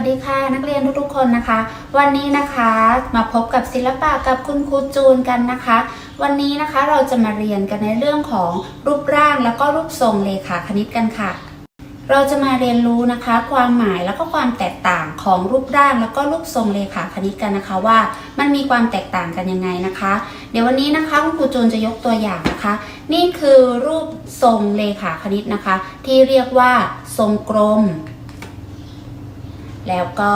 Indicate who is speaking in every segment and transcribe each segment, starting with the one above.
Speaker 1: สดีค่ะนักเรียนทุกๆคนนะคะ วันนี้นะคะมาพบกับศิลปะกับคุณครูจูนกันนะคะ วันนี้นะคะเราจะมาเรียนกันในเรื่องของรูปร่างแล้วก็รูปทรงเลขาคณิตกันค่ะ เราจะมาเรียนรู้นะคะ ความหมายแล้วก็ความแตกต่างของรูปร่าง แล้วก็รูปทรงเลขาคณิตกันนะคะ ว่ามันมีความแตกต่างกันยังไงนะคะ เดี๋ยววันนี้นะคะคุณครูจูนจะยกตัวอย่างนะคะ นี่คือรูปทรงเลขาคณิตนะคะ ที่เรียกว่าทรงกลม แล้วก็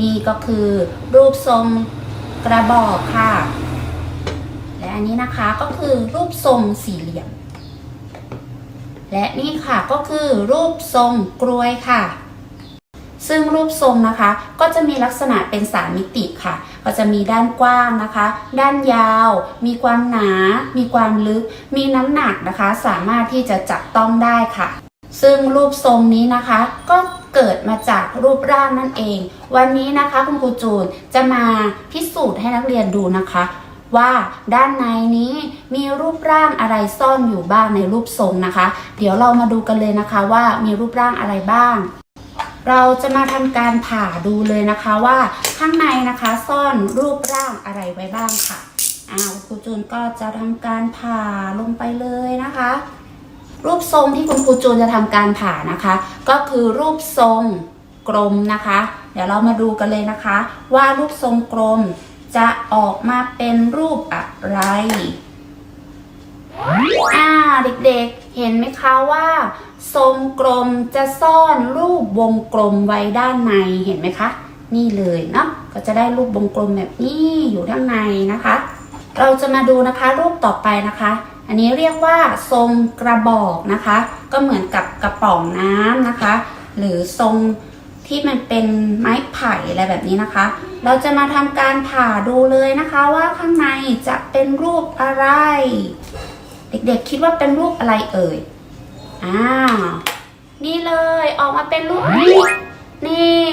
Speaker 1: นี่ก็คือรูปทรงกระบอกค่ะ และอันนี้นะคะก็คือรูปทรงสี่เหลี่ยม และนี่ค่ะก็คือรูปทรงกลวยค่ะ ซึ่งรูปทรงนะคะก็จะมีลักษณะเป็นสามมิติค่ะ ก็จะมีด้านกว้างนะคะ ด้านยาว มีความหนา มีความลึก มีน้ำหนักนะคะ สามารถที่จะจับต้องได้ค่ะ ซึ่งรูปทรงนี้นะคะก็ เกิดมาจากรูปร่างนั่นเอง วันนี้นะคะคุณครูจูนจะมาพิสูจน์ให้นักเรียนดูนะคะ ว่าด้านในนี้มีรูปร่างอะไรซ่อนอยู่บ้างในรูปทรงนะคะ เดี๋ยวเรามาดูกันเลยนะคะว่ามีรูปร่างอะไรบ้าง เราจะมาทำการผ่าดูเลยนะคะว่าข้างในนะคะซ่อนรูปร่างอะไรไว้บ้างค่ะอ้าวครูจูนก็จะทำการผ่าลงไปเลยนะคะ รูปทรงที่คุณครูจูนจะทำการผ่านะคะ ก็คือรูปทรงกลมนะคะ เดี๋ยวเรามาดูกันเลยนะคะ ว่ารูปทรงกลมจะออกมาเป็นรูปอะไร อ่าเด็กๆ เห็นไหมคะว่า ทรงกลมจะซ่อนรูปวงกลมไว้ด้านในเห็นไหมคะ นี่เลยเนาะก็จะได้รูปวงกลมแบบนี้อยู่ด้านในนะคะ เราจะมาดูนะคะรูปต่อไปนะคะ อันนี้เรียกว่าทรงกระบอกนะคะ ก็เหมือนกับกระป๋องน้ำนะคะ หรือทรงที่มันเป็นไม้ไผ่อะไรแบบนี้นะคะ เราจะมาทำการผ่าดูเลยนะคะว่าข้างในจะเป็นรูปอะไร เด็กๆคิดว่าเป็นรูปอะไรเอ่ยอ้าวนี่เลยออกมาเป็นรูปนี้นี่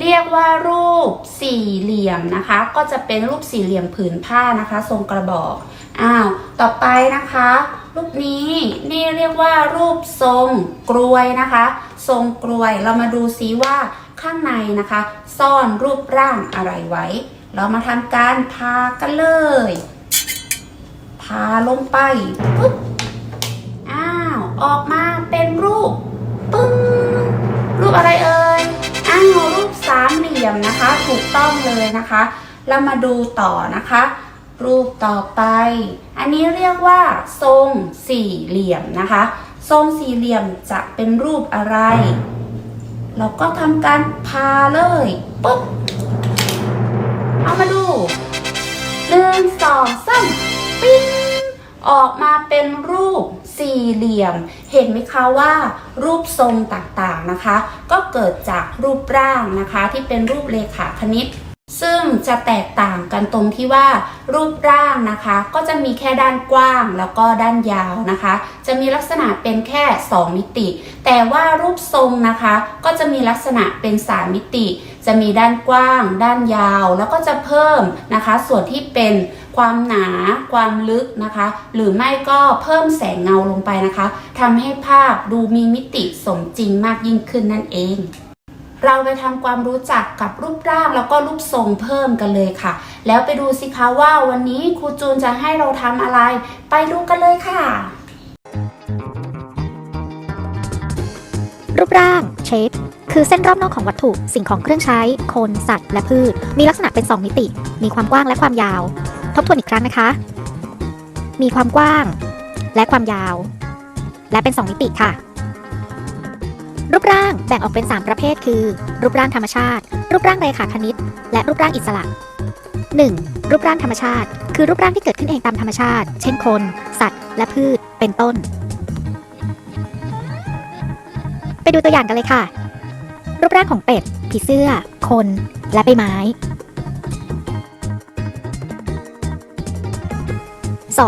Speaker 1: เรียกว่ารูปสี่เหลี่ยมนะคะ ก็จะเป็นรูปสี่เหลี่ยมผืนผ้านะคะ ทรงกระบอกอ้าว ต่อไปนะคะ รูปนี้นี่เรียกว่ารูปทรงกลวยนะคะ ทรงกลวยเรามาดูซิว่าข้างในนะคะ ซ่อนรูปร่างอะไรไว้ เรามาทำการพากันเลยพาลงไปปุ๊บอ้าวออกมาเป็นรูปปึ้งรูปอะไรเอ่ยอ้าวรูปสามเหลี่ยมนะคะ ถูกต้องเลยนะคะ เรามาดูต่อนะคะ รูปต่อไป อันนี้เรียกว่า ทรงสี่เหลี่ยมนะคะ ทรงสี่เหลี่ยมจะเป็นรูปอะไร เราก็ทำการพาเลยปุ๊บ เอามาดูหนึ่งสองสามปิ้งออกมาเป็นรูปสี่เหลี่ยม เห็นไหมคะว่า รูปทรงต่างๆนะคะ ก็เกิดจากรูปร่างนะคะที่เป็นรูปเลขาคณิต ซึ่งจะแตกต่างกันตรงที่ว่ารูปร่างนะคะ ก็จะมีแค่ด้านกว้างแล้วก็ด้านยาวนะคะ จะมีลักษณะเป็นแค่ 2 มิติ แต่ว่ารูปทรงนะคะ ก็จะมีลักษณะเป็น 3 มิติ จะมีด้านกว้าง ด้านยาว แล้วก็จะเพิ่มนะคะ ส่วนที่เป็นความหนา ความลึกนะคะ หรือไม่ก็เพิ่มแสงเงาลงไปนะคะทำให้ภาพดูมีมิติสมจริงมากยิ่งขึ้นนั่นเอง เราไปทำความรู้จักกับรูปร่างแล้วก็รูปทรงเพิ่มกันเลยค่ะ แล้วไปดูสิคะว่าวันนี้ครูจูนจะให้เราทำอะไร ไปดูกันเลยค่ะ
Speaker 2: รูปร่าง shape คือเส้นรอบนอกของวัตถุสิ่งของเครื่องใช้ คน สัตว์ และพืช มีลักษณะเป็น 2 มิติ มีความกว้างและความยาว ทบทวนอีกครั้งนะคะ มีความกว้าง และความยาว และเป็น 2 มิติค่ะ รูปร่างแบ่งออกเป็น 3 ประเภทคือ รูปร่างธรรมชาติ รูปร่างเรขาคณิต และรูปร่างอิสระ 1. รูปร่างธรรมชาติ คือรูปร่างที่เกิดขึ้นเองตามธรรมชาติ เช่นคน สัตว์ และพืช เป็นต้น ไปดูตัวอย่างกันเลยค่ะ รูปร่างของเป็ด ผีเสื้อ คน และใบไม้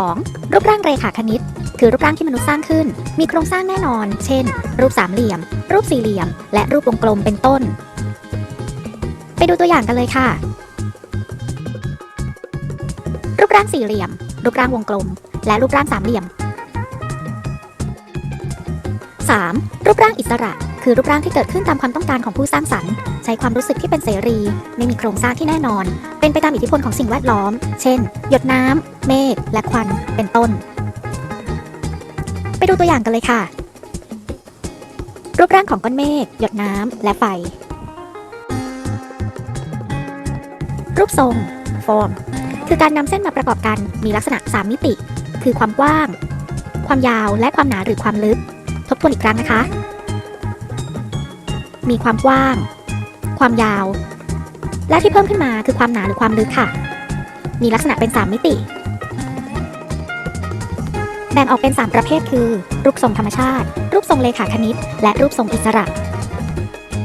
Speaker 2: 2. รูปร่างเรขาคณิต คือรูปร่างที่มนุษย์สร้างขึ้น มีโครงสร้างแน่นอน เช่น รูปสามเหลี่ยม รูปสี่เหลี่ยม และรูปวงกลมเป็นต้น ไปดูตัวอย่างกันเลยค่ะ รูปร่างสี่เหลี่ยม รูปร่างวงกลม และรูปร่างสามเหลี่ยม 3. รูปร่างอิสระ คือรูปร่างที่เกิดขึ้นตามความต้องการของผู้สร้างสรรค์ ใช้ความรู้สึกที่เป็นเสรี ไม่มีโครงสร้างที่แน่นอน เป็นไปตามอิทธิพลของสิ่งแวดล้อม เช่น หยดน้ำ เมฆ และควัน เป็นต้น ดูตัวอย่างกันเลยค่ะ รูปร่างของก้อนเมฆหยดน้ำและไฟ รูปทรง form คือการนำเส้นมาประกอบกันมีลักษณะ 3 มิติ คือความกว้าง ความยาวและความหนาหรือความลึก ทบทวนอีกครั้งนะคะ มีความกว้าง ความยาว และที่เพิ่มขึ้นมาคือความหนาหรือความลึกค่ะ มีลักษณะเป็น 3 มิติ แบ่งออกเป็น 3 ประเภทคือ รูปทรงธรรมชาติ รูปทรงเลขาคณิต และรูปทรงอิสระ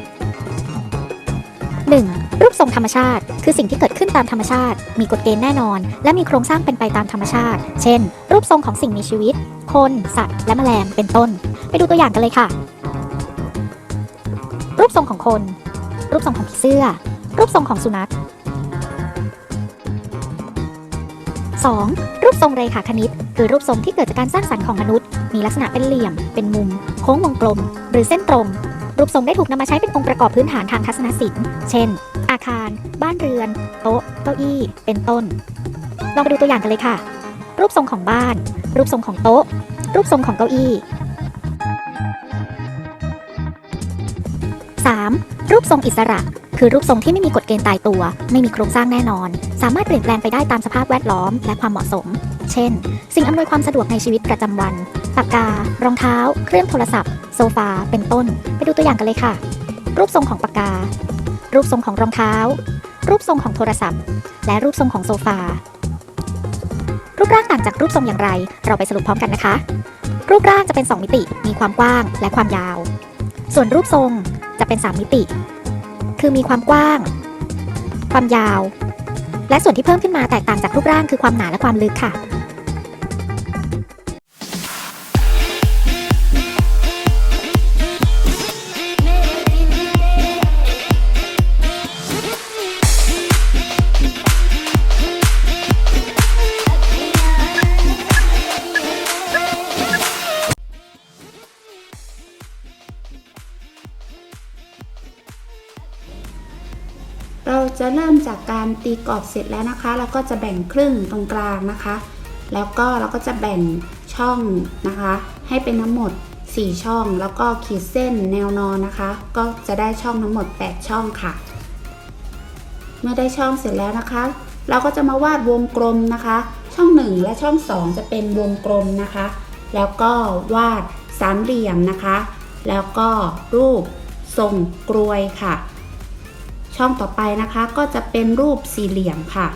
Speaker 2: 1. รูปทรงธรรมชาติ คือสิ่งที่เกิดขึ้นตามธรรมชาติ มีกฎเกณฑ์แน่นอน และมีโครงสร้างเป็นไปตามธรรมชาติ เช่น รูปทรงของสิ่งมีชีวิต คน สัตว์ และแมลง เป็นต้น ไปดูตัวอย่างกันเลยค่ะ รูปทรงของคน รูปทรงของผีเสื้อ รูปทรงของสุนัข 2. รูปทรงเรขาคณิต คือรูปทรงที่เกิดจากการสร้างสรรค์ของมนุษย์ มีลักษณะเป็นเหลี่ยม เป็นมุม โค้งวงกลม หรือเส้นตรง รูปทรงได้ถูกนำมาใช้เป็นองค์ประกอบพื้นฐานทางทัศนศิลป์ เช่น อาคาร บ้านเรือน โต๊ะ เก้าอี้ เป็นต้น ลองไปดูตัวอย่างกันเลยค่ะ รูปทรงของบ้าน รูปทรงของโต๊ะ รูปทรงของเก้าอี้ 3. รูปทรงอิสระ คือรูปทรงที่ไม่มีกฎเกณฑ์ตายตัว ไม่มีโครงสร้างแน่นอน สามารถเปลี่ยนแปลงไปได้ตามสภาพแวดล้อม และความเหมาะสม เช่น สิ่งอำนวยความสะดวกในชีวิตประจำวัน ปากกา รองเท้า เครื่องโทรศัพท์ โซฟา เป็นต้น ไปดูตัวอย่างกันเลยค่ะ รูปทรงของปากกา รูปทรงของรองเท้า รูปทรงของโทรศัพท์ และรูปทรงของโซฟา รูปร่างต่างจากรูปทรงอย่างไร เราไปสรุปพร้อมกันนะคะ รูปร่างจะเป็น 2 มิติ มีความกว้างและความยาว ส่วนรูปทรงจะเป็น 3 มิติ คือมีความกว้าง ความยาวและส่วนที่เพิ่มขึ้นมาแตกต่างจากรูปร่างคือความหนาและความลึกค่ะ
Speaker 1: จะเริ่มจากการตีกรอบเสร็จแล้วนะคะ เราก็จะแบ่งครึ่งตรงกลางนะคะ แล้วก็เราก็จะแบ่งช่องนะคะ ให้เป็นทั้งหมด 4 ช่อง แล้วก็ขีดเส้นแนวนอนนะคะ ก็จะได้ช่องทั้งหมด 8 ช่องค่ะ เมื่อได้ช่องเสร็จแล้วนะคะ เราก็จะมาวาดวงกลมนะคะ ช่อง 1 และช่อง 2 จะเป็นวงกลมนะคะ แล้วก็วาดสามเหลี่ยมนะคะ แล้วก็รูปทรงกรวยค่ะ ช่องต่อไปนะคะก็จะเป็นรูปสี่เหลี่ยมค่ะ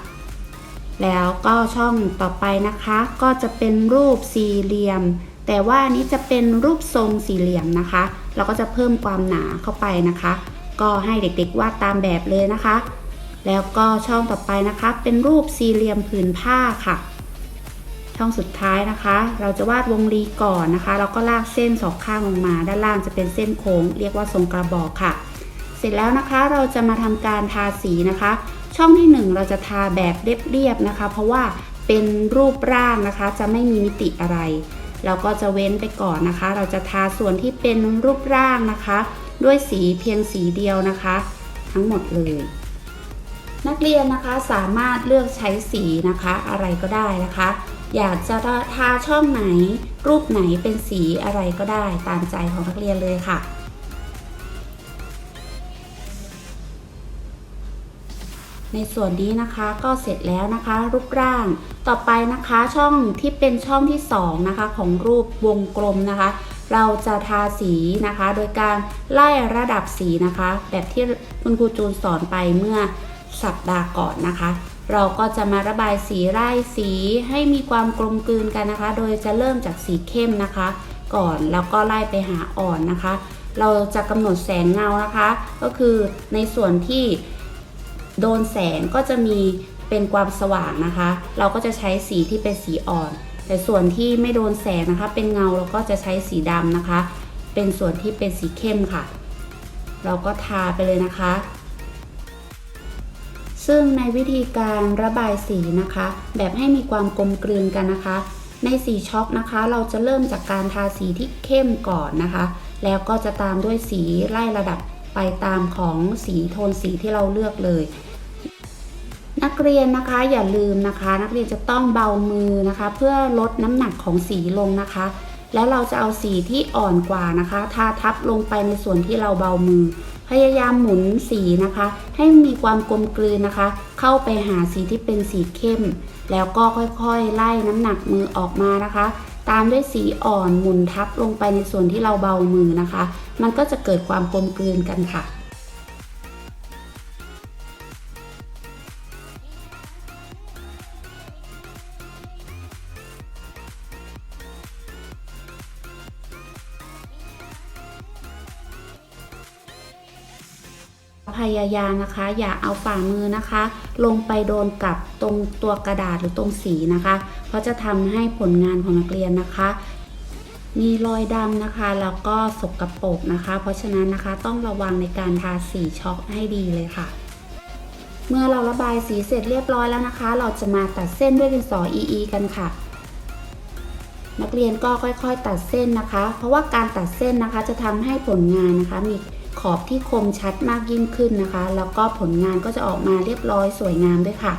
Speaker 1: แล้วก็ช่องต่อไปนะคะ ก็จะเป็นรูปสี่เหลี่ยม แต่ว่านนี้จะเป็นรูปทรงสี่เหลี่ยมนะคะ เราก็จะเพิ่มความหนาเข้าไปนะคะ ก็ให้เด็กๆวาดตามแบบเลยนะคะ แล้วก็ช่องต่อไปนะคะ เป็นรูปสี่เหลี่ยมผืนผ้าค่ะช่องสุดท้ายนะคะ เราจะวาดวงรีก่อนนะคะแล้วก็ลากเส้นสองข้างลงมา ด้านล่างจะเป็นเส้นโค้ง เรียกว่าทรงกระบอกค่ะ เสร็จแล้วนะคะเราจะมาทำการทาสีนะคะ ช่องที่ 1 เราจะทาแบบเรียบๆนะคะ เพราะว่าเป็นรูปร่างนะคะ จะไม่มีมิติอะไร เราก็จะเว้นไปก่อนนะคะ เราจะทาส่วนที่เป็นรูปร่างนะคะ ด้วยสีเพียงสีเดียวนะคะ ทั้งหมดเลย นักเรียนนะคะสามารถเลือกใช้สีนะคะอะไรก็ได้นะคะ อยากจะทาช่องไหน รูปไหนเป็นสีอะไรก็ได้ตามใจของนักเรียนเลยค่ะ ในส่วนนี้นะคะก็เสร็จแล้วนะคะรูปร่าง ต่อไปนะคะช่องที่เป็นช่องที่2นะคะของรูปวงกลมนะคะ เราจะทาสีนะคะ โดยการไล่ระดับสีนะคะ แบบที่คุณครูจูนสอนไปเมื่อสัปดาห์ก่อนนะคะ เราก็จะมาระบายสีไล่สีให้มีความกลมกลืนกันนะคะ โดยจะเริ่มจากสีเข้มนะคะ ก่อนแล้วก็ไล่ไปหาอ่อนนะคะ เราจะกำหนดแสงเงานะคะ ก็คือในส่วนที่ โดนแสงก็จะมีเป็นความสว่างนะคะ เราก็จะใช้สีที่เป็นสีอ่อน แต่ส่วนที่ไม่โดนแสงนะคะ เป็นเงาเราก็จะใช้สีดำนะคะ เป็นส่วนที่เป็นสีเข้มค่ะ เราก็ทาไปเลยนะคะ ซึ่งในวิธีการระบายสีนะคะ แบบให้มีความกลมกลืนกันนะคะ ในสีช็อกนะคะ เราจะเริ่มจากการทาสีที่เข้มก่อนนะคะ แล้วก็จะตามด้วยสีไล่ระดับ ไปตามของสีโทนสีที่เราเลือกเลย นักเรียนนะคะอย่าลืมนะคะ นักเรียนจะต้องเบามือนะคะ เพื่อลดน้ำหนักของสีลงนะคะ แล้วเราจะเอาสีที่อ่อนกว่านะคะทาทับลงไปในส่วนที่เราเบามือ พยายามหมุนสีนะคะ ให้มีความกลมกลืนนะคะ เข้าไปหาสีที่เป็นสีเข้ม แล้วก็ค่อยๆ ไล่น้ำหนักมือออกมานะคะ ตามด้วยสีอ่อนหมุนทับลงไปในส่วนที่เราเบามือนะคะ มันก็จะเกิดความกลมกลืนกันค่ะ พยายามนะคะ อย่าเอาฝ่ามือนะคะ ลงไปโดนกับตรงตัวกระดาษหรือตรงสีนะคะ เพราจะทำให้ผลงานของนักเรียนนะคะ มีรอยดำนะคะ แล้วก็สกรปรกนะคะ เพราะฉะนั้นนะคะต้องระวังในการทาสีช็อกให้ดีเลยค่ะ เมื่อเราระบายสีเสร็จเรียบร้อยแล้วนะคะ เราจะมาตัดเส้นด้วยดินสอ EE กันค่ะนักเรียนก็ค่อยๆ ตัดเส้นนะคะ เพราะว่าการตัดเส้นนะคะจะทำให้ผลงานนะคะ มีขอบที่คมชัดมากยิ่งขึ้นนะคะ แล้วก็ผลงานก็จะออกมาเรียบร้อยสวยงามด้วยค่ะ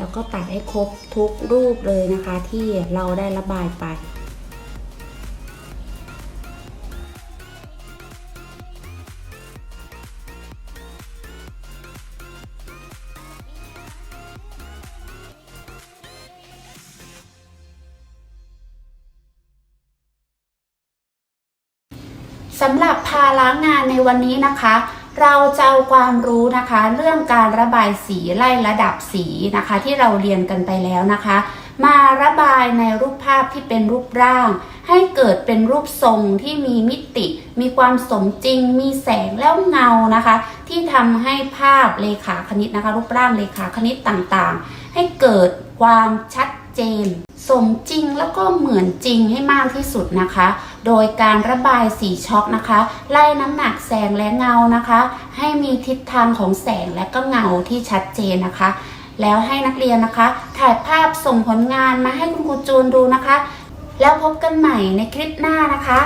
Speaker 1: แล้วก็ตัดให้ครบทุกรูปเลยนะคะที่เราได้ระบายไปสำหรับภาระงานในวันนี้นะคะ เราจะเอาความรู้นะคะ เรื่องการระบายสีไล่ระดับสีนะคะ ที่เราเรียนกันไปแล้วนะคะ มาระบายในรูปภาพที่เป็นรูปร่าง ให้เกิดเป็นรูปทรงที่มีมิติ มีความสมจริง มีแสงแล้วเงานะคะ ที่ทำให้ภาพเลขาคณิตนะคะ รูปร่างเลขาคณิตต่างๆ ให้เกิดความชัดเจน สมจริงแล้วก็เหมือนจริงให้มากที่สุดนะคะ โดยการระบายสีช็อกนะคะ ไล่น้ำหนักแสงและเงานะคะ ให้มีทิศทางของแสงและก็เงาที่ชัดเจนนะคะ แล้วให้นักเรียนนะคะ ถ่ายภาพส่งผลงานมาให้คุณครูจูนดูนะคะ แล้วพบกันใหม่ในคลิปหน้านะคะ